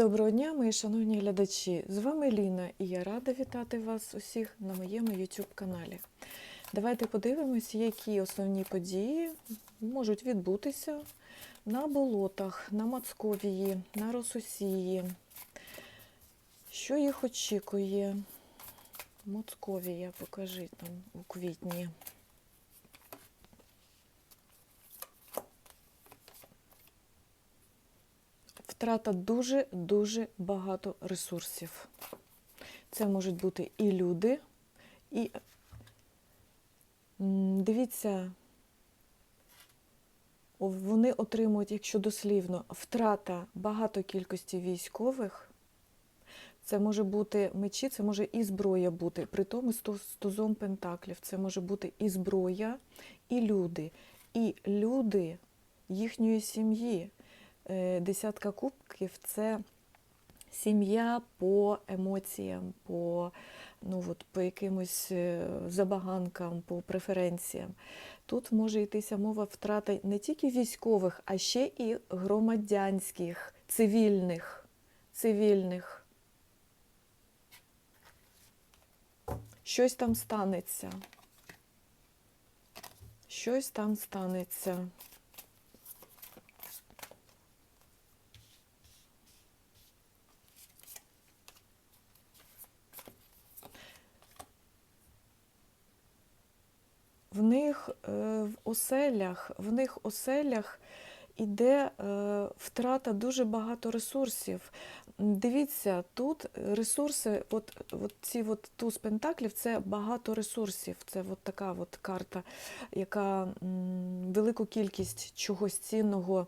Доброго дня, мої шановні глядачі! З вами Ліна і я рада вітати вас усіх на моєму YouTube каналі. Давайте подивимось, які основні події можуть відбутися на болотах, на Мацковії, на Рососії. Що їх очікує? Московія, покажіть нам у квітні. Втрата дуже-дуже багато ресурсів. Це можуть бути і люди, і дивіться, вони отримують, якщо дослівно, втрата багато кількості військових. Це може бути мечі, це може і зброя бути, при тому з пентаклів. Це може бути і зброя, і люди, і люди їхньої сім'ї. Е, Десятка кубків це сім'я по емоціям, по, ну, от, по якимось е, забаганкам, по преференціям. Тут може йтися мова втрати не тільки військових, а ще і громадянських, цивільних. цивільних. Щось там станеться. Щось там станеться. в них е, в оселях, в них оселях іде е, втрата дуже багато ресурсів. Дивіться, тут ресурси, от, от ці от туз пентаклів це багато ресурсів. Це от така от карта, яка велику кількість чогось цінного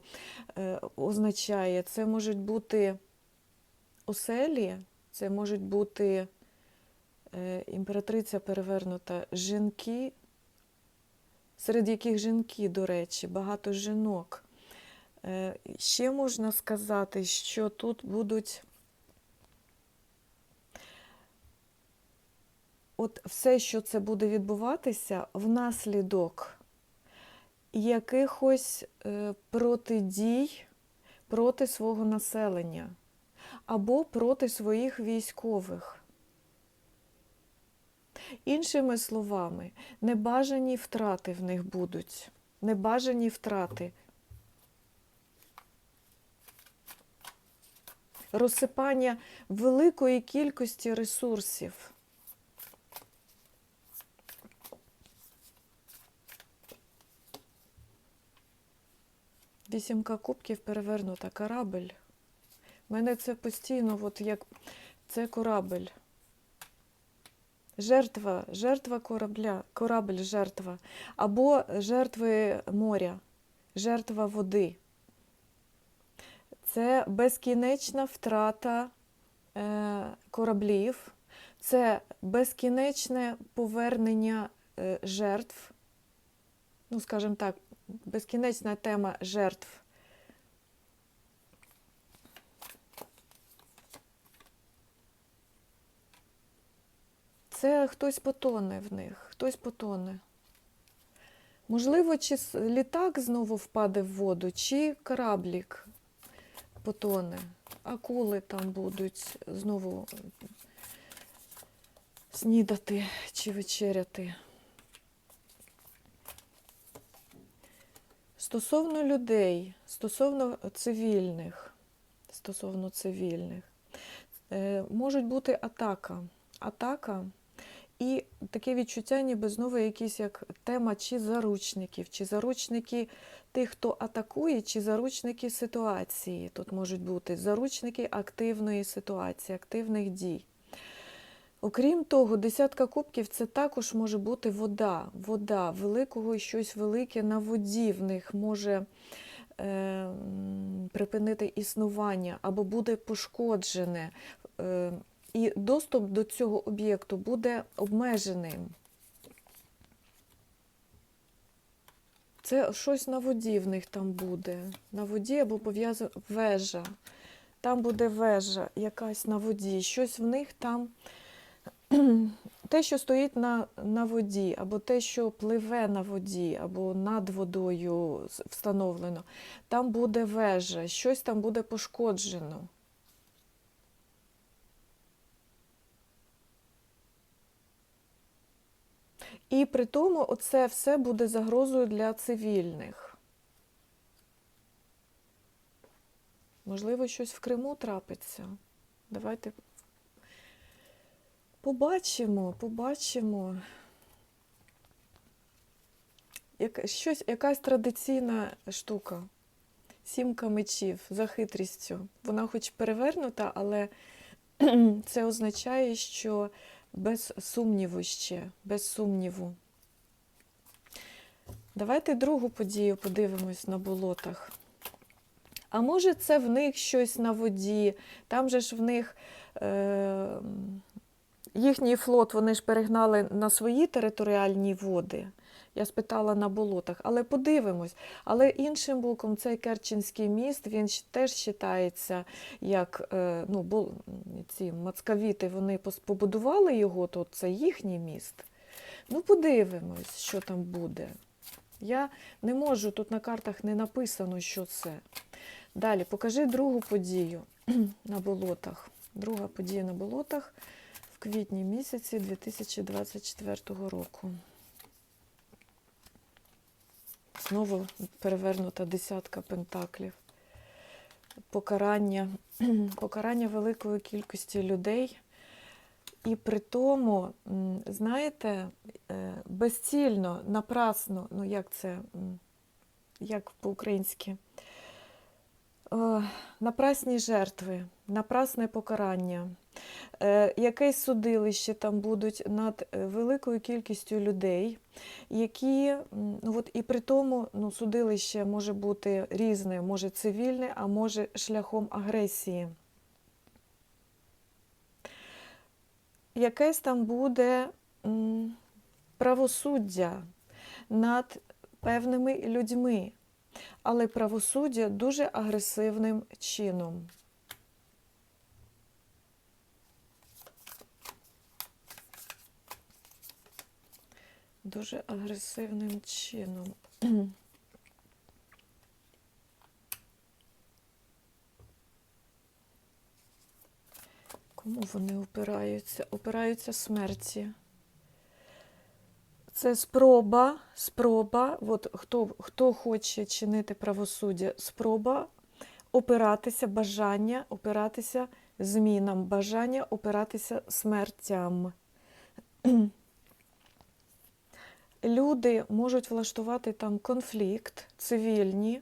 е, означає. Це можуть бути оселі, це можуть бути е, імператриця перевернута, жінки серед яких жінки, до речі, багато жінок. Е, ще можна сказати, що тут будуть от все, що це буде відбуватися, внаслідок якихось е, протидій проти свого населення або проти своїх військових. Іншими словами, небажані втрати в них будуть. Небажані втрати. Розсипання великої кількості ресурсів. Вісімка кубків перевернута корабель. У мене це постійно, от як це корабель. Жертва, жертва корабля, корабль жертва, або жертви моря, жертва води. Це безкінечна втрата е, кораблів, це безкінечне повернення е, жертв, ну, скажімо так, безкінечна тема жертв. Це хтось потоне в них, хтось потоне. Можливо, чи літак знову впаде в воду, чи кораблік потоне, акули там будуть знову снідати чи вечеряти. Стосовно людей, стосовно цивільних, стосовно цивільних, е, можуть бути атака. Атака. І таке відчуття, ніби знову якісь як тема чи заручників, чи заручники тих, хто атакує, чи заручники ситуації. Тут можуть бути заручники активної ситуації, активних дій. Окрім того, десятка кубків це також може бути вода. Вода великого щось велике на воді в них може е, припинити існування або буде пошкоджене. Е, і доступ до цього об'єкту буде обмеженим. Це щось на воді в них там буде. На воді або пов'язана вежа. Там буде вежа якась на воді. Щось в них там, те, що стоїть на, на воді, або те, що пливе на воді, або над водою встановлено, там буде вежа, щось там буде пошкоджено. І при тому оце все буде загрозою для цивільних. Можливо, щось в Криму трапиться. Давайте побачимо, побачимо. Як, щось, якась традиційна штука. Сімка мечів за хитрістю. Вона хоч перевернута, але це означає, що без сумніву ще, без сумніву. Давайте другу подію подивимось на болотах. А може, це в них щось на воді, там же ж в них е, їхній флот вони ж перегнали на свої територіальні води. Я спитала на болотах, але подивимось. Але іншим боком, цей Керченський міст він теж вважається, як е, ну, ці мацкавіти вони побудували його, то це їхній міст. Ну, подивимось, що там буде. Я не можу, тут на картах не написано, що це. Далі, покажи другу подію на болотах. Друга подія на болотах в квітні місяці 2024 року. Знову перевернута десятка пентаклів. Покарання, покарання великої кількості людей. І при тому, знаєте, е, безцільно, напрасно, ну як це, як по-українськи, Е, напрасні жертви, напрасне покарання, якесь судилище там будуть над е, великою кількістю людей, які, ну от і при тому ну, судилище може бути різне, може цивільне, а може шляхом агресії. Якесь там буде правосуддя над певними людьми, але правосуддя дуже агресивним чином. Дуже агресивним чином. Кому вони опираються? Опираються смерті. Це спроба, спроба, от хто, хто хоче чинити правосуддя, спроба опиратися, бажання опиратися змінам, бажання опиратися смертям. Люди можуть влаштувати там конфлікт, цивільні,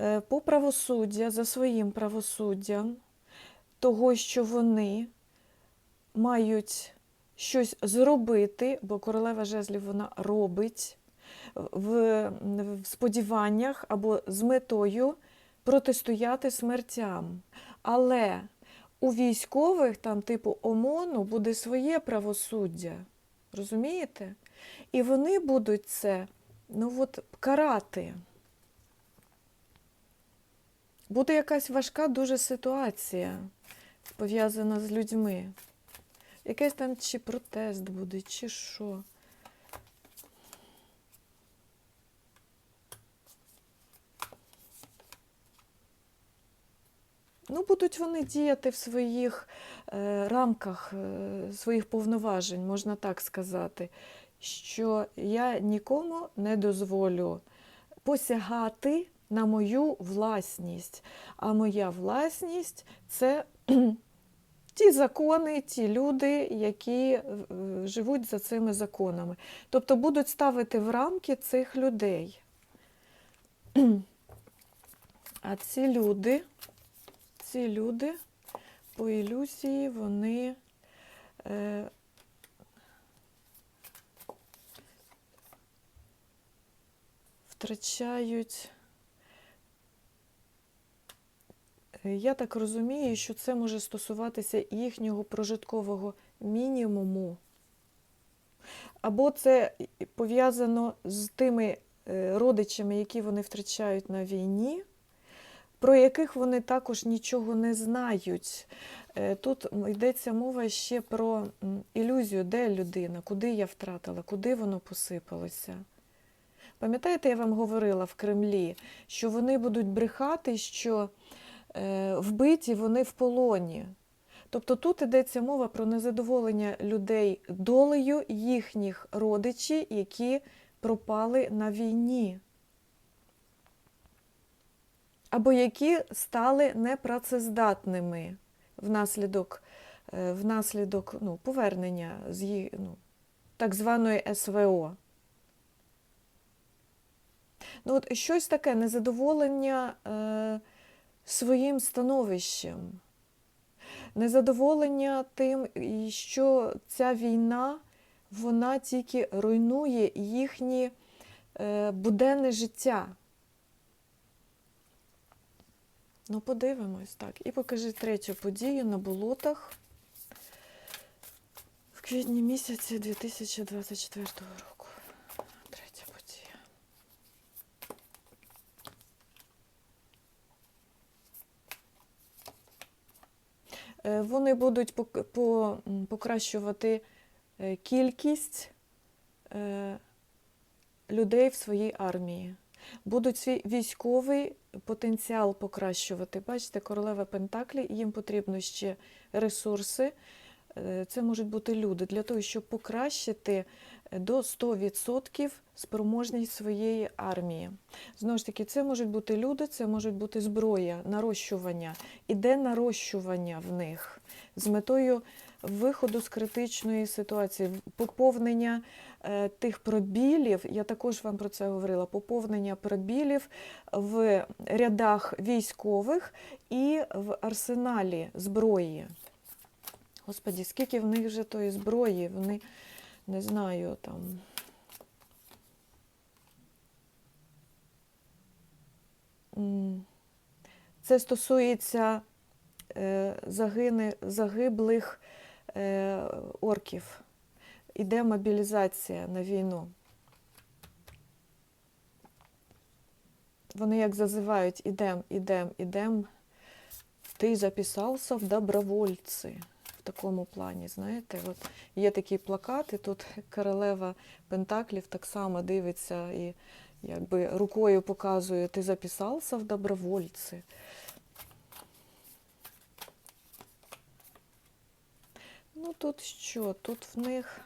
е, по правосуддя, за своїм правосуддям, того, що вони мають щось зробити, бо королева жезлів вона робить в, в сподіваннях або з метою протистояти смертям. Але у військових, там, типу ОМОНу, буде своє правосуддя. Розумієте? І вони будуть це ну от, карати. Буде якась важка дуже ситуація, пов'язана з людьми. Якийсь там чи протест буде, чи що. Ну, будуть вони діяти в своїх е, рамках е, своїх повноважень, можна так сказати, що я нікому не дозволю посягати на мою власність. А моя власність це ті закони, ті люди, які е, живуть за цими законами. Тобто будуть ставити в рамки цих людей. А ці люди, ці люди по ілюзії, вони е, втрачають. Е, Я так розумію, що це може стосуватися їхнього прожиткового мінімуму. Або це пов'язано з тими е, родичами, які вони втрачають на війні, про яких вони також нічого не знають. Е, Тут йдеться мова ще про ілюзію, де людина, куди я втратила, куди воно посипалося. Пам'ятаєте, я вам говорила в Кремлі, що вони будуть брехати, що е, вбиті вони в полоні. Тобто тут йдеться мова про незадоволення людей долею їхніх родичів, які пропали на війні, або які стали непрацездатними внаслідок, е, внаслідок ну, повернення з ї- ну, так званої СВО. Ну, от щось таке незадоволення е, своїм становищем, незадоволення тим, що ця війна вона тільки руйнує їхнє е, буденне життя. Ну, подивимось так. І покажи третю подію на болотах в квітні місяці 2024 року. Третя подія. Е, Вони будуть покращувати е, кількість е, людей в своїй армії. Будуть свій військовий потенціал покращувати. Бачите, королева Пентаклі, їм потрібно ще ресурси. Е, Це можуть бути люди для того, щоб покращити е, до 100% спроможність своєї армії. Знову ж таки, це можуть бути люди, це можуть бути зброя, нарощування. Іде нарощування в них з метою виходу з критичної ситуації, поповнення е, тих пробілів. Я також вам про це говорила. Поповнення пробілів в рядах військових і в арсеналі зброї. Господі, скільки в них вже тої зброї, вони не знаю там. Це стосується е, загиблих орків. Іде мобілізація на війну. Вони як зазивають, ідем, ідем, ідем. Ти записався в добровольці. В такому плані, знаєте, от є такий плакат, і тут королева Пентаклів так само дивиться і якби рукою показує, ти записався в добровольці. Ну тут що? Тут в них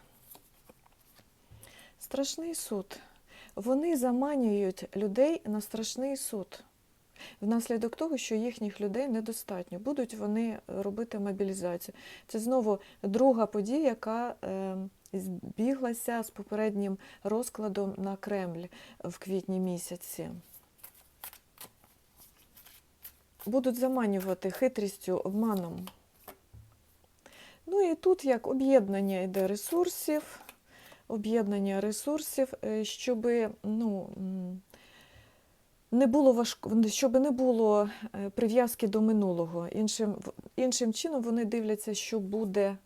страшний суд. Вони заманюють людей на страшний суд. Внаслідок того, що їхніх людей недостатньо, будуть вони робити мобілізацію. Це знову друга подія, яка е, збіглася з попереднім розкладом на Кремль в квітні місяці. Будуть заманювати хитрістю, обманом. Ну і тут як об'єднання йде ресурсів, об'єднання ресурсів, щоб ну, не було важко, щоб не було е, прив'язки до минулого. Іншим, іншим чином вони дивляться, що буде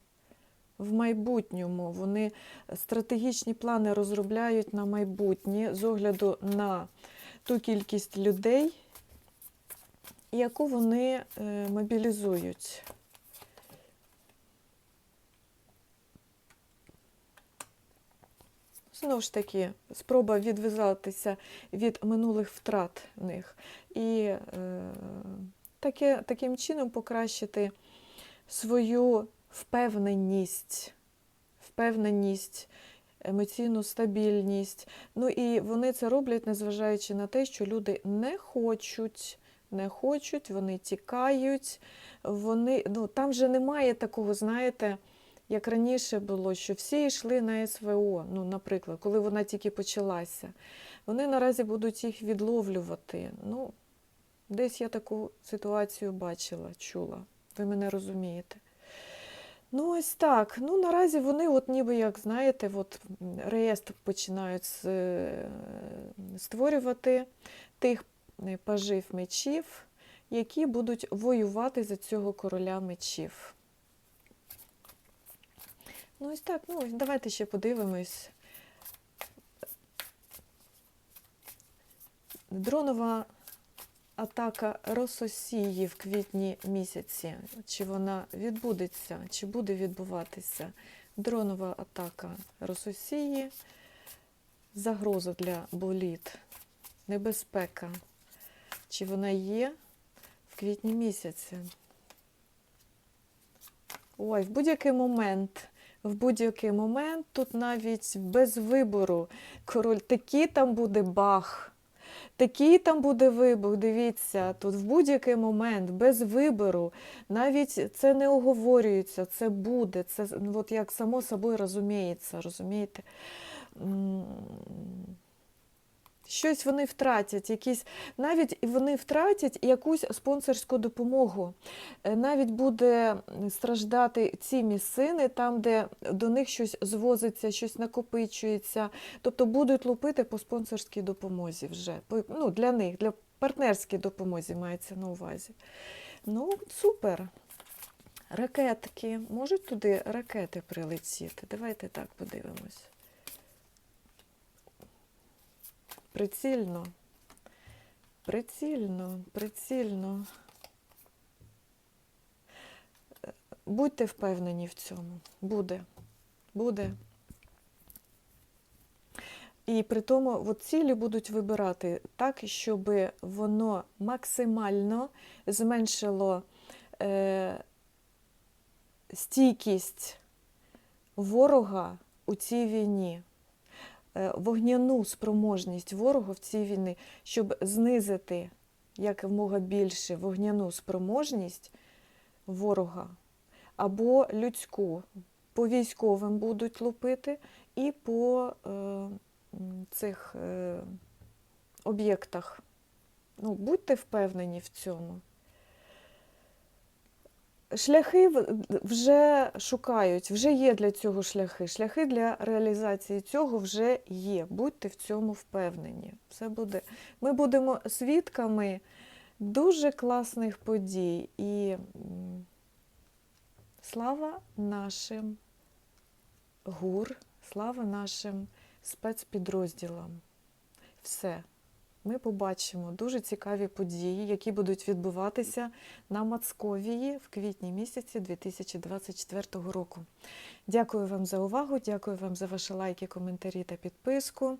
в майбутньому. Вони стратегічні плани розробляють на майбутнє з огляду на ту кількість людей, яку вони е, мобілізують. Знову ж таки, спроба відв'язатися від минулих втрат в них. І е, таке, таким чином покращити свою впевненість, впевненість, емоційну стабільність. Ну і вони це роблять, незважаючи на те, що люди не хочуть, не хочуть, вони тікають. Вони, ну, там же немає такого, знаєте, як раніше було, що всі йшли на СВО, ну, наприклад, коли вона тільки почалася. Вони наразі будуть їх відловлювати. Ну, десь я таку ситуацію бачила, чула. Ви мене розумієте. Ну, ось так. Ну, наразі вони, от ніби як знаєте, от реєстр починають е, створювати тих е, пажів мечів, які будуть воювати за цього короля мечів. Ну, ось так. Ну, ось давайте ще подивимось. Дронова атака Рососії в квітні місяці. Чи вона відбудеться, чи буде відбуватися? Дронова атака Рососії, загроза для боліт, небезпека. Чи вона є в квітні місяці? Ой, в будь-який момент. В будь-який момент, тут навіть без вибору. Король, такий там буде бах. Такий там буде вибух, дивіться, тут в будь-який момент, без вибору, навіть це не оговорюється, це буде, це ну, от як само собою розуміється, розумієте? Щось вони втратять, якісь, навіть вони втратять якусь спонсорську допомогу. Е, Навіть буде страждати ці місцини, там, де до них щось звозиться, щось накопичується. Тобто будуть лупити по спонсорській допомозі вже. Ну, для них, для партнерській допомозі мається на увазі. Ну, супер. Ракетки. Можуть туди ракети прилетіти? Давайте так подивимось. Прицільно. Прицільно, прицільно. Будьте впевнені в цьому. Буде. Буде. І при тому от цілі будуть вибирати так, щоб воно максимально зменшило е, стійкість ворога у цій війні, вогняну спроможність ворога в цій війні, щоб знизити якомога більше вогняну спроможність ворога або людську. По військовим будуть лупити і по е, цих е, об'єктах. Ну, будьте впевнені в цьому. Шляхи вже шукають, вже є для цього шляхи. Шляхи для реалізації цього вже є. Будьте в цьому впевнені. Все буде. Ми будемо свідками дуже класних подій. І слава нашим ГУР, слава нашим спецпідрозділам. Все. Ми побачимо дуже цікаві події, які будуть відбуватися на Мацковії в квітні місяці 2024 року. Дякую вам за увагу, дякую вам за ваші лайки, коментарі та підписку.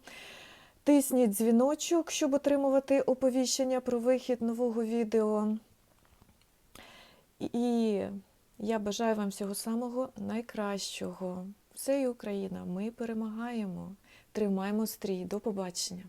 Тисніть дзвіночок, щоб отримувати оповіщення про вихід нового відео. І я бажаю вам всього самого найкращого. Все і Україна, ми перемагаємо. Тримаємо стрій. До побачення.